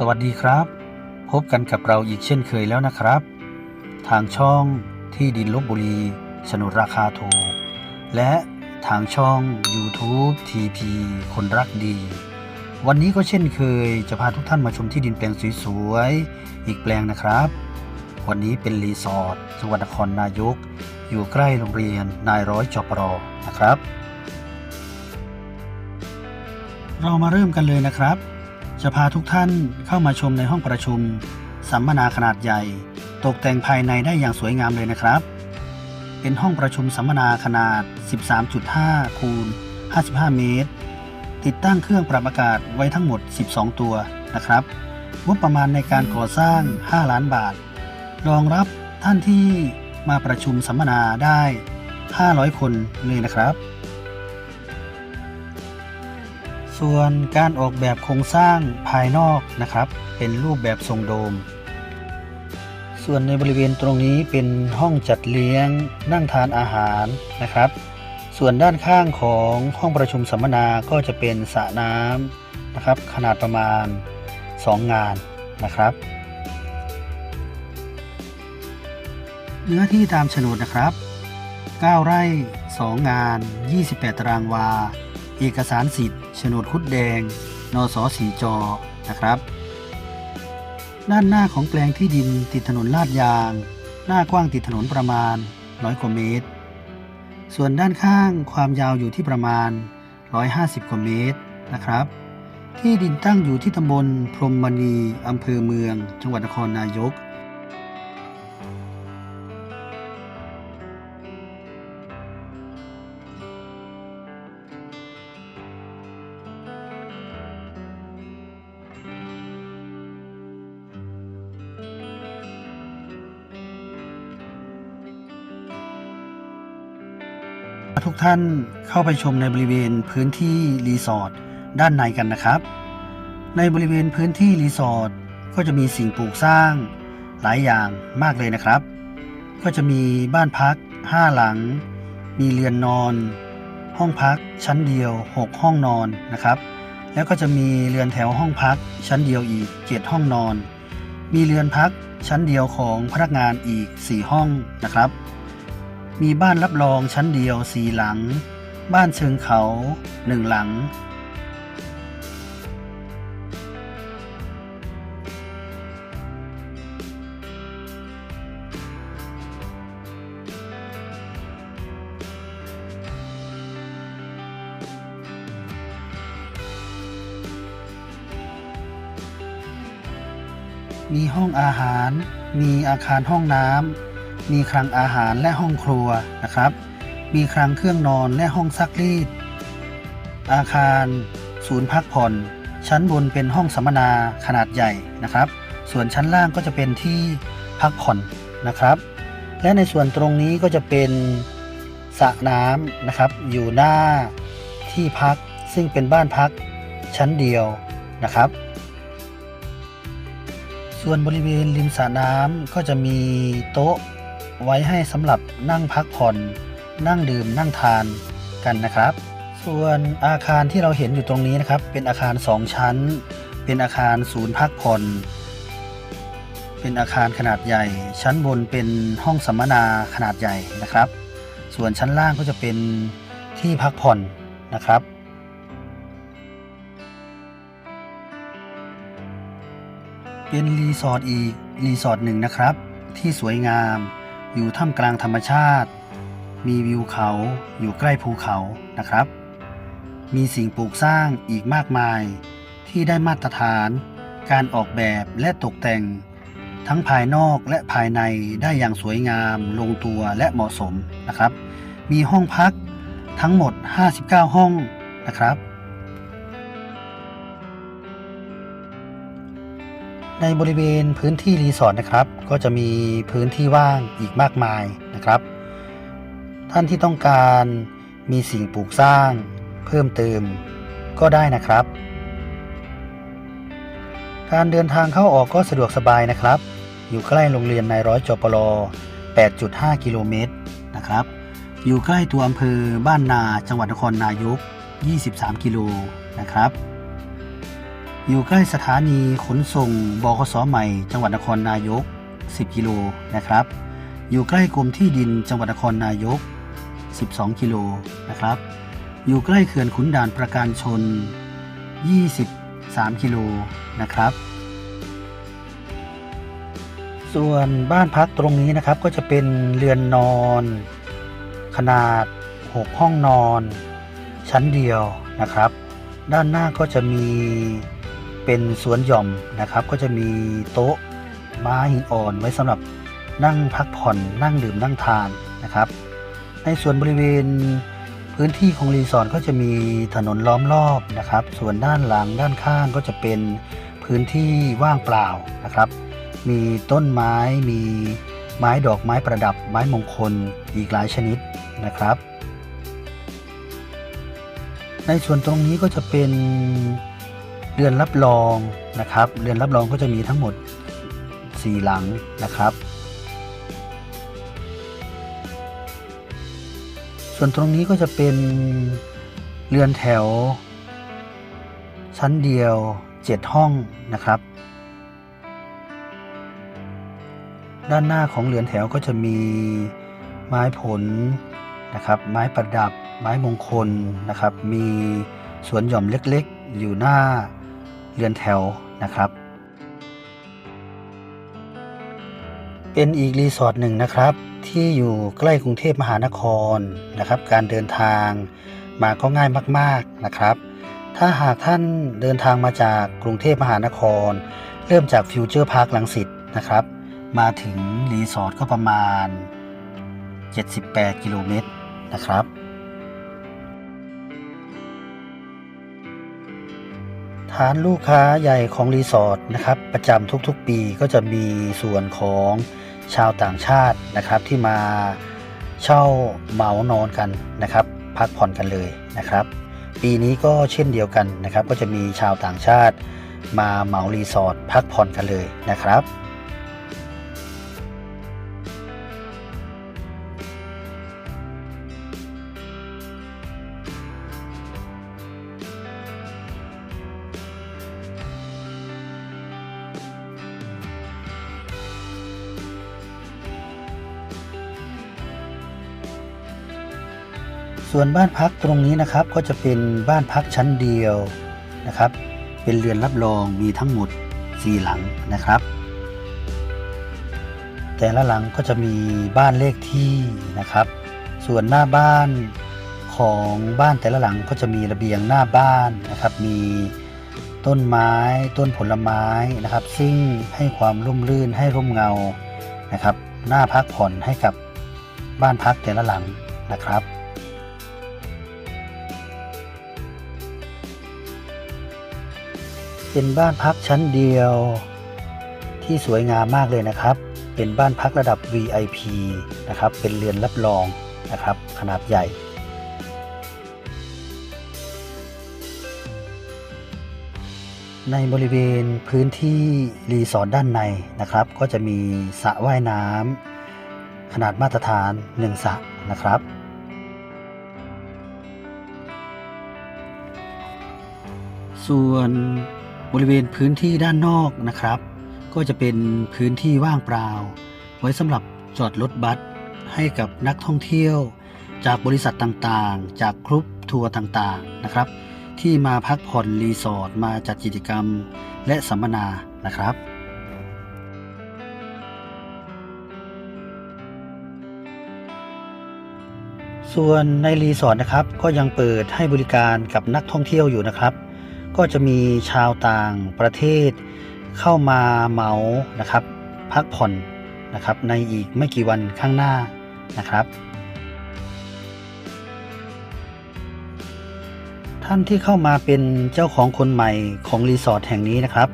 สวัสดีครับ พบกันกับเราอีกเช่นเคยแล้วนะครับ ทางช่องที่ดินลบบุรีสนุนราคาถูก และทางช่อง YouTube TP คนรักดี วันนี้ก็เช่นเคยจะพาทุกท่านมาชมที่ดินแปลงสวยๆอีกแปลงนะครับ วันนี้เป็นรีสอร์ทจังหวัดนครนายก อยู่ใกล้โรงเรียนนายร้อยจปรนะครับ เรามาเริ่มกันเลยนะครับ จะพาทุกท่านเข้ามาชมในห้องประชุม สัมมนาขนาดใหญ่ ตกแต่งภายในได้อย่างสวยงามเลยนะครับ เป็นห้องประชุมสัมมนาขนาด 13.5 คูณ 55 เมตร ติดตั้งเครื่องปรับอากาศไว้ทั้งหมด 12 ตัวนะครับงบประมาณในการก่อสร้าง 5 ล้านบาท รองรับท่านที่มาประชุมสัมมนาได้ 500 คนเลยนะครับ ส่วนการออกแบบโครงสร้างภายนอกนะครับ เป็นรูปแบบทรงโดม ส่วนในบริเวณตรงนี้เป็นห้องจัดเลี้ยงนั่งทานอาหารนะครับ ส่วนด้านข้างของห้องประชุมสัมมนาก็จะเป็นสระน้ำนะครับ ขนาดประมาณ 2 งานนะครับ เนื้อที่ตามโฉนดนะครับ 9 ไร่ 2 งาน 28 ตารางวา เอกสารสิทธิ์โฉนดคุดแดง นสสีจอนะครับ ด้านหน้าของแปลงที่ดินติดถนนลาดยาง หน้ากว้างติดถนนประมาณ 100กว่าเมตร ส่วนด้านข้างความยาวอยู่ที่ประมาณ 150กว่าเมตรนะครับ ที่ดินตั้งอยู่ที่ตำบลพรมมณีอำเภอเมือง จังหวัดนครนายก ทุกท่านเข้าไปชมในบริเวณพื้นที่รีสอร์ทด้านในกันนะครับ ในบริเวณพื้นที่รีสอร์ทก็จะมีสิ่งปลูกสร้างหลายอย่างมากเลยนะครับ ก็จะมีบ้านพัก 5 หลัง มีเรือนนอน ห้องพักชั้นเดียว 6 ห้องนอนนะครับ แล้วก็จะมีเรือนแถวห้องพักชั้นเดียวอีก 7 ห้องนอน มีเรือนพักชั้นเดียวของพนักงานอีก 4 ห้องนะครับ มีบ้านรับรองชั้นเดียวสีหลัง บ้านเชิงเขาหนึ่งหลัง มีห้องอาหาร มีอาคารห้องน้ำ มีคลังอาหารและห้องครัวนะครับ มีคลังเครื่องนอนและห้องซักรีด อาคาร ศูนย์พักผ่อน ชั้นบนเป็นห้องสัมมนาขนาดใหญ่นะครับ ส่วนชั้นล่างก็จะเป็นที่พักผ่อนนะครับ และในส่วนตรงนี้ก็จะเป็นสระน้ำนะครับ อยู่หน้าที่พักซึ่งเป็นบ้านพักชั้นเดียวนะครับ ส่วนบริเวณริมสระน้ำก็จะมีโต๊ะ ไว้ให้สำหรับนั่งพักผ่อน นั่งดื่มนั่งทานกันนะครับ ส่วนอาคารที่เราเห็นอยู่ตรงนี้นะครับ เป็นอาคาร 2 ชั้น เป็นอาคารศูนย์พักผ่อน เป็นอาคารขนาดใหญ่ ชั้นบนเป็นห้องสัมมนาขนาดใหญ่นะครับ ส่วนชั้นล่างก็จะเป็นที่พักผ่อนนะครับเป็นรีสอร์ทอีกรีสอร์ทหนึ่งนะครับ ที่สวยงาม อยู่ท่ามกลางธรรมชาติ มีวิวเขาอยู่ใกล้ภูเขานะครับ มีสิ่งปลูกสร้างอีกมากมาย ที่ได้มาตรฐาน การออกแบบและตกแต่ง ทั้งภายนอกและภายในได้อย่างสวยงาม ลงตัวและเหมาะสมนะครับ มีห้องพักทั้งหมด 59 ห้องนะครับ ในบริเวณพื้นที่รีสอร์ทนะครับ ก็จะมีพื้นที่ว่างอีกมากมายนะครับ ท่านที่ต้องการมีสิ่งปลูกสร้าง เพิ่มเติมก็ได้นะครับ การเดินทางเข้าออกก็สะดวกสบายนะครับ อยู่ใกล้โรงเรียนนายร้อยจปร8.5 กิโลเมตรนะครับ อยู่ใกล้ตัวอำเภอบ้านนาจังหวัดนครนายก 23 กิโลนะครับ อยู่ใกล้สถานีขนส่งบขสใหม่ จังหวัดนครนายก 10 กิโลนะครับ อยู่ใกล้กรมที่ดินจังหวัดนครนายก 12 กิโลนะครับ อยู่ใกล้เขื่อนขุนด่านประการชน 23 กิโลนะครับ ส่วนบ้านพักตรงนี้นะครับก็จะเป็นเรือนนอน ขนาด 6 ห้องนอน ชั้นเดียวนะครับ ด้านหน้าก็จะมี เป็นสวนหย่อมนะครับ ก็จะมีโต๊ะม้าหินอ่อนไว้สำหรับนั่งพักผ่อนนั่งดื่มนั่งทานนะครับ ในส่วนบริเวณพื้นที่ของรีสอร์ทก็จะมีถนนล้อมรอบนะครับ ส่วนด้านหลังด้านข้างก็จะเป็นพื้นที่ว่างเปล่านะครับ มีต้นไม้มีไม้ดอกไม้ประดับไม้มงคลอีกหลายชนิดนะครับ ในส่วนตรงนี้ก็จะเป็น เรือนรับรองนะครับ เรือนรับรองก็จะมีทั้งหมด 4 หลังนะครับ ส่วนตรงนี้ก็จะเป็นเรือนแถว ชั้นเดียว 7 ห้องนะครับ ด้านหน้าของเรือนแถวก็จะมีไม้ผลนะครับ ไม้ประดับ ไม้มงคลนะครับ มีสวนหย่อมเล็กๆ อยู่หน้า เรือนแถวนะครับ เป็นอีกรีสอร์ทหนึ่งนะครับ ที่อยู่ใกล้กรุงเทพมหานครนะครับ การเดินทางมาก็ง่ายมาก ๆนะครับ ถ้าหากท่านเดินทางมาจากกรุงเทพมหานคร เริ่มจากฟิวเจอร์พาร์คลังสิตนะครับ มาถึงรีสอร์ทก็ประมาณ 78 กิโลเมตรนะครับ ฐานลูกค้าใหญ่ของรีสอร์ทนะครับประจำทุกๆปีก็จะมีส่วนของชาวต่างชาตินะครับที่มาเช่าเหมานอนกันนะครับ พักผ่อนกันเลยนะครับ ปีนี้ก็เช่นเดียวกันนะครับ ก็จะมีชาวต่างชาติมาเหมารีสอร์ทพักผ่อนกันเลยนะครับ ส่วนบ้านพักตรงนี้นะครับก็จะเป็นบ้านพักชั้นเดียวนะครับ เป็นเรือนรับรองมีทั้งหมด 4 หลังนะครับ แต่ละหลังก็จะมีบ้านเลขที่นะครับ ส่วนหน้าบ้านของบ้านแต่ละหลังก็จะมีระเบียงหน้าบ้านนะครับ มีต้นไม้ต้นผลไม้นะครับ ซึ่งให้ความร่มรื่นให้ร่มเงานะครับ หน้าพักผ่อนให้กับบ้านพักแต่ละหลังนะครับ เป็นบ้านพักชั้นเดียว ที่สวยงามมากเลยนะครับ เป็นบ้านพักระดับ VIP นะครับ เป็นเรือนรับรองนะครับ ขนาดใหญ่ในบริเวณพื้นที่รีสอร์ทด้านในนะครับ ก็จะมีสระว่ายน้ำขนาดมาตรฐาน1สระนะครับ ส่วน บริเวณพื้นที่ด้านนอกนะครับ ก็จะเป็นพื้นที่ว่างเปล่า ไว้สำหรับจอดรถบัสให้กับนักท่องเที่ยว จากบริษัทต่างๆ จากกรุ๊ปทัวร์ต่างๆนะครับ ที่มาพักผ่อนรีสอร์ทมาจัดกิจกรรมและสัมมนานะครับส่วนในรีสอร์ทนะครับก็ยังเปิดให้บริการกับนักท่องเที่ยวอยู่นะครับ ก็จะมีชาวต่างประเทศเข้ามาเหมานะครับ พักผ่อนนะครับ ในอีกไม่กี่วันข้างหน้านะครับ ท่านที่เข้ามาเป็นเจ้าของคนใหม่ของรีสอร์ทแห่งนี้นะครับ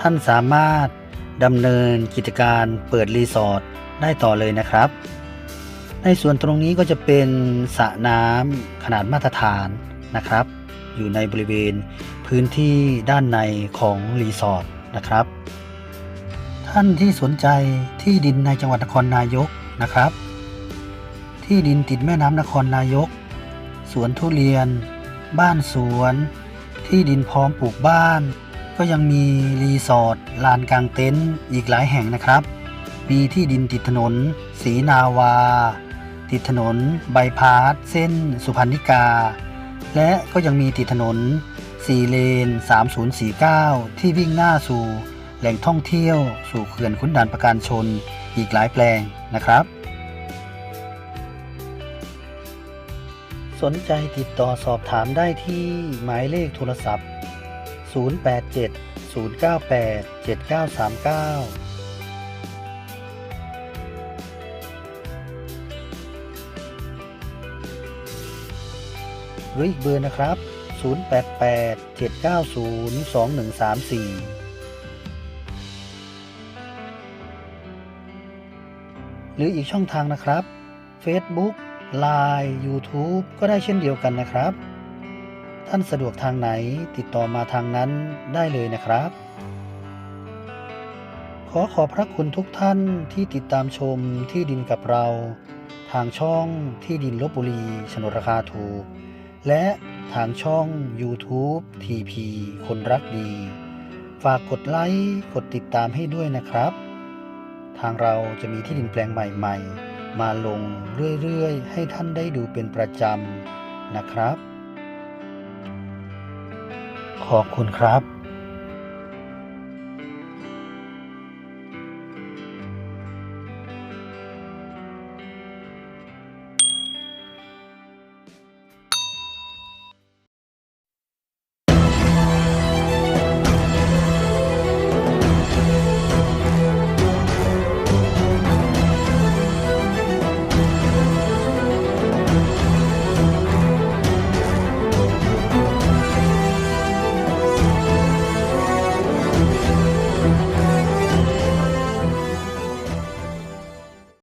ท่านสามารถดำเนินกิจการเปิดรีสอร์ทได้ต่อเลยนะครับ ในส่วนตรงนี้ก็จะเป็นสระน้ำขนาดมาตรฐานนะครับ อยู่ในบริเวณพื้นที่ด้านในของรีสอร์ทนะครับ ท่านที่สนใจที่ดินในจังหวัดนครนายกนะครับ ที่ดินติดแม่น้ำนครนายก สวนทุเรียน บ้านสวน ที่ดินพร้อมปลูกบ้าน ก็ยังมีรีสอร์ทลานกลางเต็นท์อีกหลายแห่งนะครับ มีที่ดินติดถนนศรีนาวาติดถนนบายพาสเส้นสุพรรณิกา และก็ยังมีติดถนน 4 เลน 3049 ที่วิ่งหน้าสู่แหล่งท่องเที่ยว สู่เขื่อนขุนด่านประการชนอีกหลายแปลงนะครับ สนใจติดต่อสอบถามได้ที่หมายเลขโทรศัพท์ 087 098 7939 รืออีกเบอร์นะครับ 088 790 2134 หรืออีกช่องทางนะครับ Facebook Line YouTube ก็ได้เช่นเดียวกันนะครับ ท่านสะดวกทางไหนติดต่อมาทางนั้นได้เลยนะครับ ขอขอบพระคุณทุกท่านที่ติดตามชมที่ดินกับเรา ทางช่องที่ดินลบบุรีโฉนราคาถูก และทางช่อง YouTube TP คนรักดี ฝากกดไลค์กดติดตามให้ด้วยนะครับ ทางเราจะมีที่ดินแปลงใหม่ๆ มาลงเรื่อยๆ ให้ท่านได้ดูเป็นประจำนะครับ ขอบคุณครับ